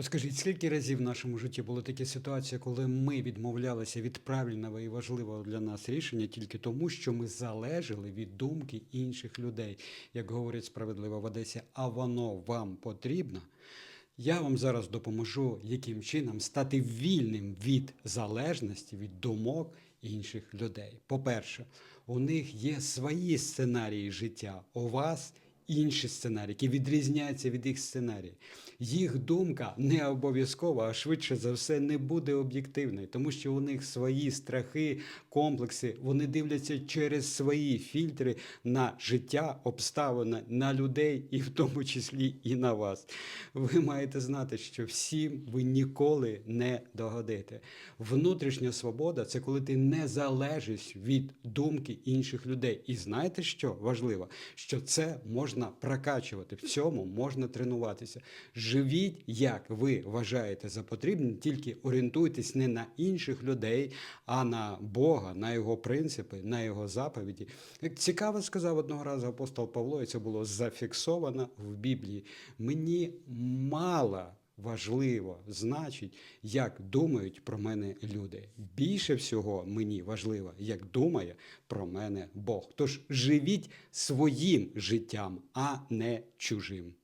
От скажіть, скільки разів в нашому житті були такі ситуації, коли ми відмовлялися від правильного і важливого для нас рішення тільки тому, що ми залежали від думки інших людей, як говорять справедливо в Одесі, а воно вам потрібно. Я вам зараз допоможу, яким чином стати вільним від залежності, від думок інших людей. По-перше, у них є свої сценарії життя, у вас інші сценарії, які відрізняються від їх сценаріїв. Їх думка не обов'язкова, а швидше за все не буде об'єктивною, тому що у них свої страхи, комплекси, вони дивляться через свої фільтри на життя, обставини, на людей, і в тому числі і на вас. Ви маєте знати, що всім ви ніколи не догодите. Внутрішня свобода це коли ти не залежиш від думки інших людей. І знаєте, що важливо? Що це можна прокачувати, в цьому можна тренуватися. Живіть, як ви вважаєте за потрібне, тільки орієнтуйтесь не на інших людей, а на Бога, на його принципи, на його заповіді. Як цікаво сказав одного разу апостол Павло, і це було зафіксовано в Біблії. Мені мало важливо значить, як думають про мене люди. Більше всього мені важливо, як думає про мене Бог. Тож живіть своїм життям, а не чужим.